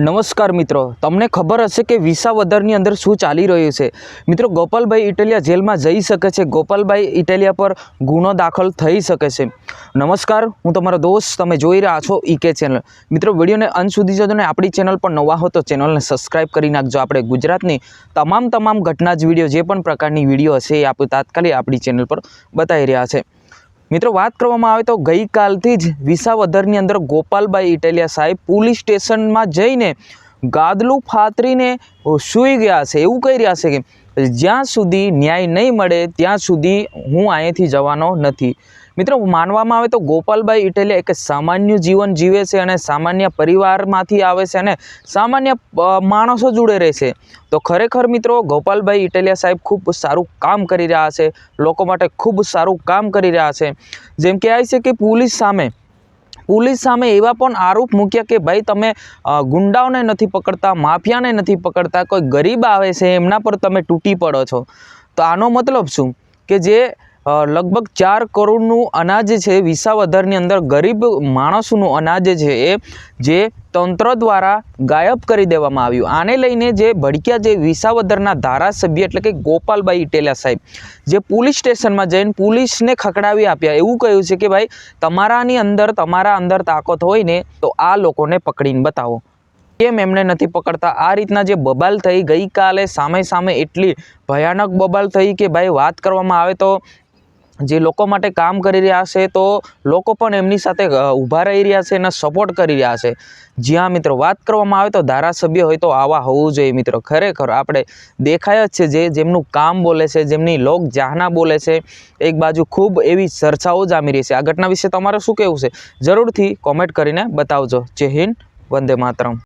નમસ્કાર મિત્રો. તમને ખબર હશે કે વિસાવદરની અંદર શું ચાલી રહ્યું છે. મિત્રો, ગોપાલભાઈ ઇટાલિયા જેલમાં જઈ શકે છે. ગોપાલભાઈ ઇટાલિયા પર ગુનો દાખલ થઈ શકે છે. નમસ્કાર, હું તમારો દોસ્ત, તમે જોઈ રહ્યા છો ઈકે ચેનલ મિત્રો, વિડીયોને અંત સુધી જજો ને આપણી ચેનલ પર નવા હો તો ચેનલને સબસ્ક્રાઇબ કરી નાખજો. આપણે ગુજરાતની તમામ તમામ ઘટના જ વીડિયો, જે પણ પ્રકારની વીડિયો હશે એ આપણે તાત્કાલિક આપણી ચેનલ પર બતાવી રહ્યા છે. મિત્રો, વાત કરવામાં આવે તો ગઈકાલથી જ વિસાવદરની અંદર ગોપાલભાઈ ઇટાલિયા સાહેબ પોલીસ સ્ટેશનમાં જઈને ગાદલું ફાતરીને સૂઈ ગયા છે. એવું કહી રહ્યા છે કે જ્યાં સુધી ન્યાય નહીં મળે, ત્યાં સુધી હું અહીંયાથી જવાનો નથી. મિત્રો, માનવામાં આવે તો ગોપાલભાઈ ઇટેલિયા એક સામાન્ય જીવન જીવે છે અને સામાન્ય પરિવારમાંથી આવે છે અને સામાન્ય માણસો જોડે રહે છે. તો ખરેખર મિત્રો, ગોપાલભાઈ ઇટેલિયા સાહેબ ખૂબ સારું કામ કરી રહ્યા છે. લોકો માટે ખૂબ સારું કામ કરી રહ્યા છે. જેમ કહેવાય છે કે પોલીસ સામે પોલીસ સામે એવા પણ આરોપ મૂક્યા કે ભાઈ તમે ગુંડાઓને નથી પકડતા, માફિયાને નથી પકડતા, કોઈ ગરીબ આવે છે, એમના પર તમે તૂટી પડો છો. તો આનો મતલબ શું? કે જે લગભગ ચાર કરોડનું અનાજ છે વિસાવદરની અંદર ગરીબ માણસોનું અનાજ છે એ, જે તંત્ર દ્વારા ગાયબ કરી દેવામાં આવ્યું. આને લઈને જે ભડક્યા જે વિસાવદરના ધારાસભ્ય એટલે કે ગોપાલભાઈ ઇટેલિયા સાહેબ, જે પોલીસ સ્ટેશનમાં જઈને પોલીસને ખકડાવી આપ્યા. એવું કહ્યું છે કે ભાઈ, તમારાની અંદર, તમારા અંદર તાકાત હોય ને, તો આ લોકોને પકડીને બતાવો. કેમ એમને નથી પકડતા? આ રીતના જે બબાલ થઈ, ગઈકાલે સામે સામે એટલી ભયાનક બબાલ થઈ કે ભાઈ, વાત કરવામાં આવે તો જે લોકો માટે કામ કરી રહ્યા છે, તો લોકો પણ એમની સાથે ઊભા રહી રહ્યા છે અને સપોર્ટ કરી રહ્યા છે. જ્યાં મિત્રો વાત કરવામાં આવે તો ધારાસભ્ય હોય તો આવા હોવું જોઈએ મિત્રો. ખરેખર આપણે દેખાય જ છે જે જેમનું કામ બોલે છે, જેમની લોક જાહના બોલે છે, એક બાજુ ખૂબ એવી ચર્ચાઓ જામી રહી છે. આ ઘટના વિશે તમારે શું કહેવું છે? જરૂરથી કોમેન્ટ કરીને બતાવજો. જય હિન્દ, વંદે માતરમ.